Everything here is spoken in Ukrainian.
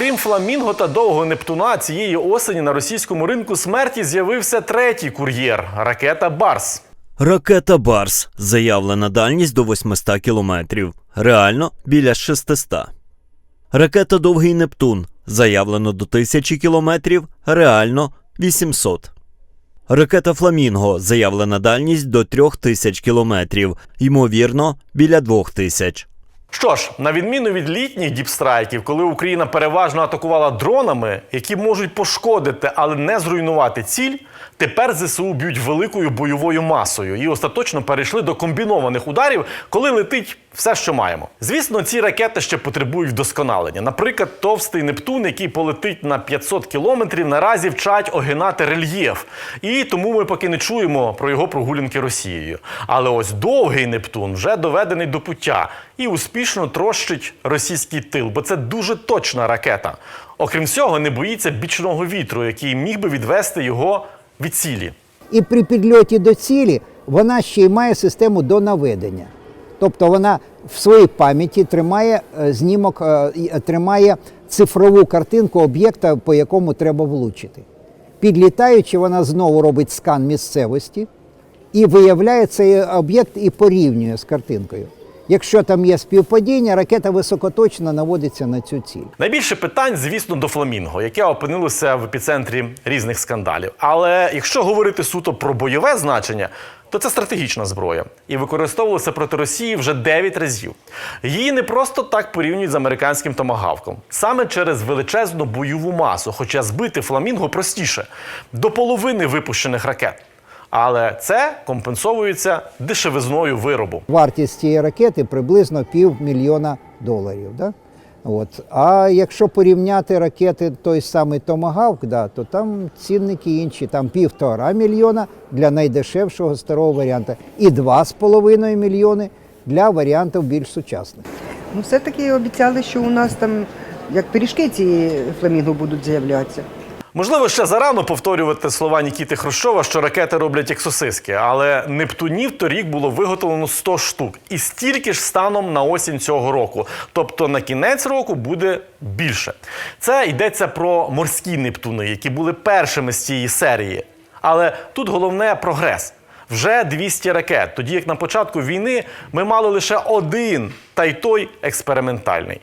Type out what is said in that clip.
крім фламінго та довгого Нептуна, цієї осені на російському ринку смерті з'явився третій кур'єр ракета Барс. Ракета Барс. Заявлена дальність до 800 кілометрів. Реально біля 600. Ракета Довгий Нептун. Заявлено до 1000 кілометрів. Реально 800. Ракета Фламінго. Заявлена дальність до 3000 кілометрів. Ймовірно, біля 2000. Що ж, на відміну від літніх діпстрайків, коли Україна переважно атакувала дронами, які можуть пошкодити, але не зруйнувати ціль, тепер ЗСУ б'ють великою бойовою масою. І остаточно перейшли до комбінованих ударів, коли летить все, що маємо. Звісно, ці ракети ще потребують вдосконалення. Наприклад, товстий Нептун, який полетить на 500 кілометрів, наразі вчать огинати рельєф. І тому ми поки не чуємо про його прогулянки Росією. Але ось довгий Нептун вже доведений до пуття і успішно трощить російський тил, бо це дуже точна ракета. Окрім цього, не боїться бічного вітру, який міг би відвести його від цілі. І при підльоті до цілі вона ще й має систему до наведення. Тобто вона в своїй пам'яті тримає е, знімок, е, е, тримає цифрову картинку об'єкта, по якому треба влучити. Підлітаючи, вона знову робить скан місцевості і виявляє цей об'єкт і порівнює з картинкою. Якщо там є співпадіння, ракета високоточно наводиться на цю ціль. Найбільше питань, звісно, до Фламінго, яке опинилося в епіцентрі різних скандалів. Але якщо говорити суто про бойове значення, то це стратегічна зброя і використовувалася проти Росії вже 9 разів. Її не просто так порівнюють з американським томагавком, саме через величезну бойову масу, хоча збити фламінго простіше до половини випущених ракет. Але це компенсовується дешевизною виробу. Вартість цієї ракети приблизно півмільйона доларів. Да? От. А якщо порівняти ракети той самий Томагавк, да, то там цінники інші, там півтора мільйона для найдешевшого старого варіанта і два з половиною мільйони для варіантів більш сучасних. Ну, все-таки обіцяли, що у нас там як пиріжки ці фламінго будуть з'являтися. Можливо, ще зарано повторювати слова Нікіти Хрущова, що ракети роблять як сосиски, але Нептунів торік було виготовлено 100 штук, і стільки ж станом на осінь цього року. Тобто на кінець року буде більше. Це йдеться про морські Нептуни, які були першими з цієї серії. Але тут головне прогрес. Вже 200 ракет, тоді як на початку війни ми мали лише один, та й той експериментальний.